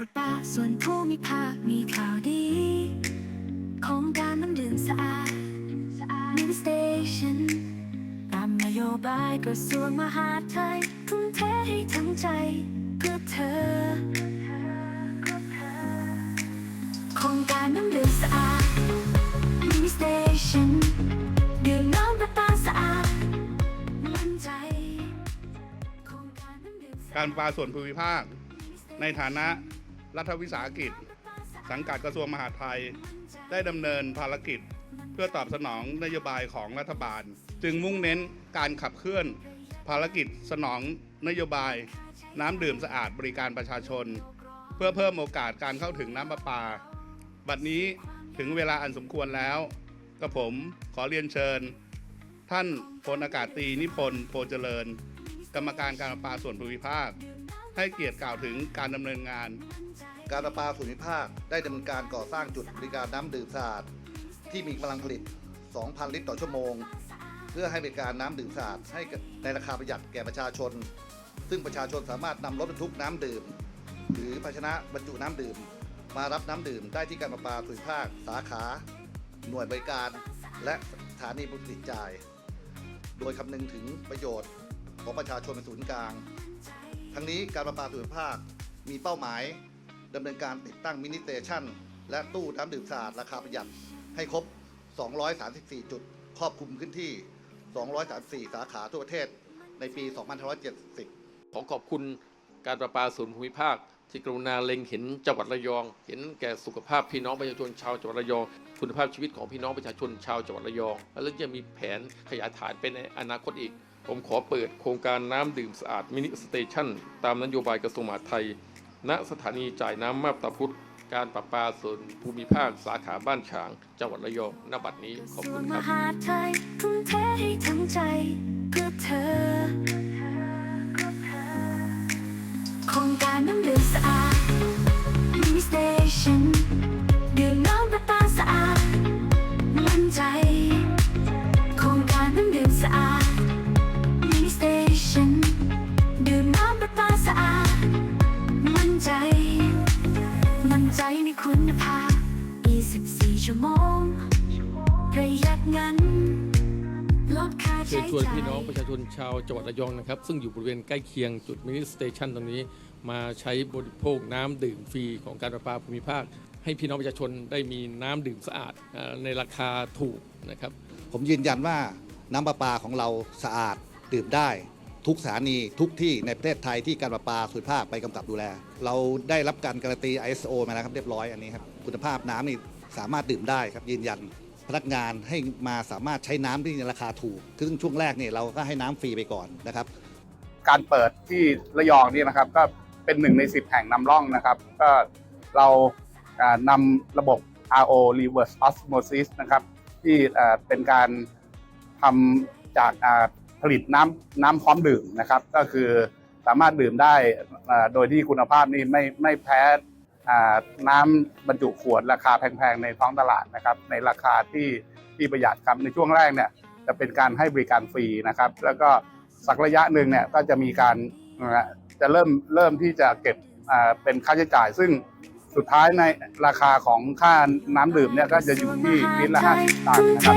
ประปาส่วนภูมิภาคมีข่าวดีโครงการน้ำดื่มสะอาดมินสเตชันตามนโยบายกระทรวงมหาดไทยทุ่มเทให้ทั้งใจเพื่อเธอ โครงการน้ำดื่มสะอาดมินสเตชันดื่มน้ำประปาสะอาดมั่นใจโครงการน้ำดื่มสะอาด การปลาส่วนภูมิภาค ในฐานะ รัฐวิสาหกิจ สังกัดกระทรวงมหาดไทย ได้ดำเนินภารกิจ เพื่อตอบสนองนโยบายของรัฐบาล จึงมุ่งเน้นการขับเคลื่อน ภารกิจสนองนโยบาย น้ำดื่มสะอาดบริการประชาชน เพื่อเพิ่มโอกาสการเข้าถึงน้ำประปา บัดนี้ถึงเวลาอันสมควรแล้วกระผมขอเรียนเชิญ ท่านพลอากาศตรีนิพนธ์โพเจริญ กรรมการการประปาส่วนภูมิภาค ให้เกียรติกล่าวถึงการดำเนินงาน การประปาส่วนภูมิภาคได้ดำเนินการก่อสร้างจุดบริการน้ำดื่มสะอาดที่มีกำลังผลิต 2,000 ลิตรต่อชั่วโมง เพื่อให้บริการน้ำดื่มสะอาดให้ในราคาประหยัดแก่ประชาชน ซึ่งประชาชนสามารถนำรถบรรทุกน้ำดื่ม หรือภาชนะบรรจุน้ำดื่ม มารับน้ำดื่มได้ที่การประปาส่วนภูมิภาค สาขา หน่วยบริการ และสถานีบริการจ่าย โดยคำนึงถึงประโยชน์ของประชาชนเป็นศูนย์กลาง ทั้งนี้การประปาส่วนภูมิภาคมีเป้าหมายดำเนินการติดตั้งมินิสเตชันและตู้น้ำดื่มสะอาดราคาประหยัดให้ครบ 234 จุด ครอบคลุมขึ้นที่ 234 สาขาทั่วประเทศในปี 2570 ขอขอบคุณการประปาส่วนภูมิภาค ที่กรุณาเล็งเห็นจังหวัดระยอง เห็นแก่สุขภาพพี่น้องประชาชนชาวจังหวัดระยอง คุณภาพชีวิตของพี่น้องประชาชนชาวจังหวัดระยอง และยังมีแผนขยายฐานเป็นในอนาคตอีก ผมขอเปิดโครงการน้ำดื่มสะอาดมินิสเตชันตามนโยบายกระทรวงมหาดไทย ณสถานีจ่ายน้ำมาบตาพุธการประปาส่วนภูมิภาคสาขาบ้านฉาง จังหวัดระยองณบัดนี้ขอบคุณครับ โมงประหยัดเงินลดค่าเชิใช้ญชวนจ่ายพี่น้องประชาชนชาวจังหวัดระยองนะครับ ซึ่งอยู่บริเวณใกล้เคียงจุดมินิสเตชันตรงนี้ มาใช้บริโภคน้ำดื่มฟรีของการประปาภูมิภาค ให้พี่น้องประชาชนได้มีน้ำดื่มสะอาดเอ่อในราคาถูกนะครับ ผมยืนยันว่าน้ำประปาของเราสะอาดดื่มได้ ทุกสถานีทุกที่ในประเทศไทยที่การประปาส่วนภาคไปกำกับดูแล เราได้รับการการันตี ISO มาแล้วครับเรียบร้อยอันนี้ครับคุณภาพน้ำนี่ สามารถดื่มได้ครับยืนยันพนักงานให้มาสามารถใช้น้ำที่ในราคาถูกซึ่งช่วงแรกเนี่ยเราก็ให้น้ำฟรีไปก่อนนะครับ การเปิดที่ระยองนี่นะครับก็เป็นหนึ่งใน 10 แห่งนำร่องนะครับ ก็เราอ่านำระบบ RO reverse osmosis นะครับ ที่อ่าเป็นการทำจากอ่าผลิตน้ำน้ำพร้อมดื่มนะครับ ก็คือสามารถดื่มได้อ่าโดยที่คุณภาพนี่ไม่ไม่แพ้ น้ำบรรจุขวดราคาแพงๆในท้องตลาดนะครับ ในราคาที่ที่ประหยัดครับในช่วงแรกเนี่ยจะเป็นการให้บริการฟรีนะครับ แล้วก็สักระยะหนึ่งเนี่ยก็จะมีการจะเริ่มเริ่มที่จะเก็บเป็นค่าใช้จ่าย ซึ่งสุดท้ายในราคาของค่าน้ำดื่มเนี่ยก็จะอยู่ที่ลิตรละ50ตังค์ทุ่มนะครับ